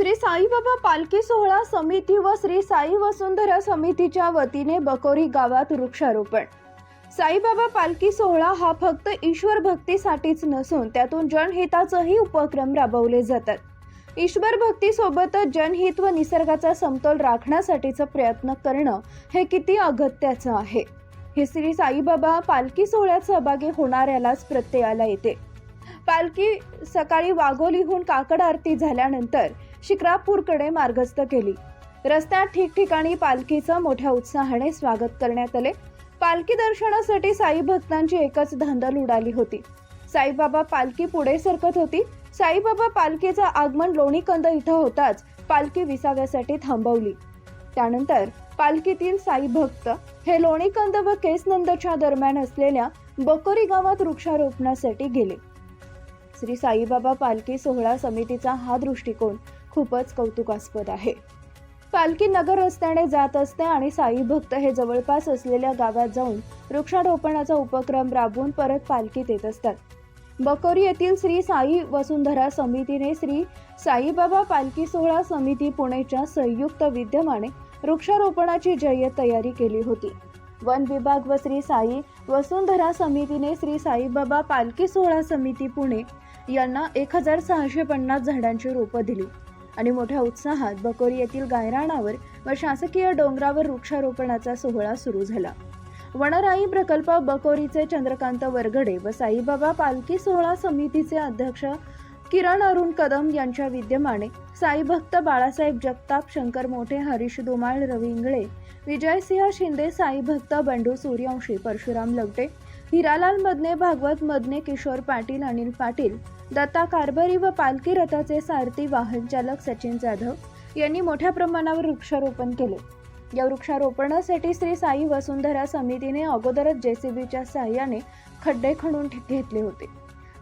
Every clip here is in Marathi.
श्री साईबाबा पालखी सोहळा समिती व श्री साई वसुंधरा समितीच्या वतीने बकोरी गावात वृक्षारोपण. साईबाबा पालखी सोहळा हा फक्त ईश्वर भक्तीसाठीच नसून त्यातून जनहिताचंही उपक्रम राबवले जातात. ईश्वर भक्तीसोबतच जनहित व निसर्गाचा समतोल राखण्यासाठीचा प्रयत्न करणं हे किती अगत्याचं आहे. हे श्री साईबाबा पालखी सोहळ्यात सहभागी होणाऱ्यालाच प्रत्ययाला येते. पालखी सकाळी वाघोलीहून काकड आरती झाल्यानंतर शिक्रापूरकडे मार्गस्थ केली. रस्त्यात ठिकठिकाणी पालखीचं मोठ्या उत्साहाने स्वागत करण्यात आले. पालखी दर्शनासाठी साई भक्तांची एकच धांदल उडाली होती. साईबाबा पालखी पुढे सरकत होती. साईबाबा पालखीचं आगमन लोणीकंद इथं होताच पालखी विसाव्यासाठी थांबवली. त्यानंतर पालखीतील साई भक्त हे लोणीकंद व केसनंदच्या दरम्यान असलेल्या बकोरी गावात वृक्षारोपणासाठी गेले. श्री साईबाबा पालखी सोहळा समितीचा हा दृष्टिकोन खूपच कौतुकास्पद आहे. पालखी नगर रस्त्याने जात असते आणि साई भक्त हे जवळपास असलेल्या गावात जाऊन वृक्षारोपणाचा उपक्रम राबवून परत पालखीत येत असतात. बकोरी येथील श्री साई वसुंधरा समितीने श्री साईबाबा पालखी सोहळा समिती पुणेच्या संयुक्त विद्यमाने वृक्षारोपणाची जय्य तयारी केली होती. वन विभाग व श्री साई वसुंधरा समितीने श्री साईबाबा पालखी सोहळा समिती पुणे यांना एक हजार सहाशे पन्नास झाडांची रोपं दिली. आणि मोठ्या उत्साहात बकोरी येथील गायराणावर व शासकीय डोंगरावर वृक्षारोपणाचा सोहळा सुरू झाला. वनराई प्रकल्प बकोरीचे चंद्रकांत वरगडे व साईबाबा पालखी सोहळा समितीचे अध्यक्ष किरण अरुण कदम यांच्या विद्यमाने साईभक्त बाळासाहेब जगताप शंकर मोठे हरीश दुमाळ रवी इंगळे विजयसिंह शिंदे साईभक्त बंडू सूर्यवंशी परशुराम लवटे हिरालाल मदने भागवत मदने किशोर पाटील अनिल पाटील दत्ता कारभारी व पालखी रथाचे सारथी वाहन चालक सचिन जाधव यांनी मोठ्या प्रमाणावर वृक्षारोपण केले. या वृक्षारोपणासाठी श्री साई वसुंधरा समितीने अगोदरच जेसीबीच्या सहाय्याने खड्डे खणून घेतले होते.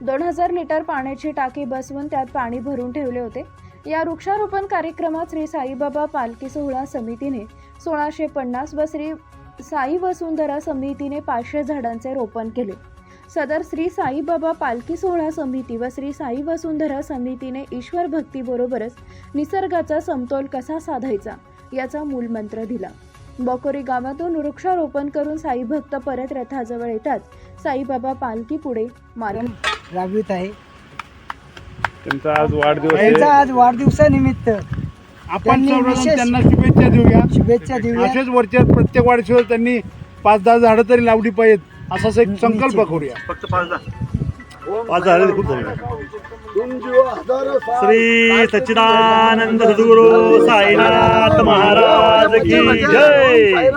दोन हजार लिटर पाण्याची टाकी बसवून त्यात पाणी भरून ठेवले होते. या वृक्षारोपण कार्यक्रमात श्री साईबाबा पालखी सोहळा समितीने सोळाशे पन्नास व श्री साई वसुंधरा समितीने पाचशे झाडांचे रोपण केले. सदर श्री साईबाबा पालखी सोहळा समिती व श्री साई वसुंधरा समितीने ईश्वर भक्तीबरोबरच निसर्गाचा समतोल कसा साधायचा याचा मूलमंत्र दिला. बकोरी गावातून वृक्षारोपण करून साई भक्त परत रथाजवळ येताच साईबाबा पालखी पुढे मार्ग राबवित आहे. त्यांचा आज वाढदिवस आहे. आज वाढदिवसानिमित्त. आपण त्यांनी सर्वजण विशेष त्यांना शुभेच्छा देऊया. शुभेच्छा देऊया. असेच वरच्या प्रत्येक वाढदिवसाला त्यांनी पाच दहा झाडं तरी लावली पाहिजेत. असाच एक संकल्प करूया. फक्त पाच पाच झाले खूप झाले. श्री सच्चिदानंद सद्गुरु साईनाथ महाराज की जय.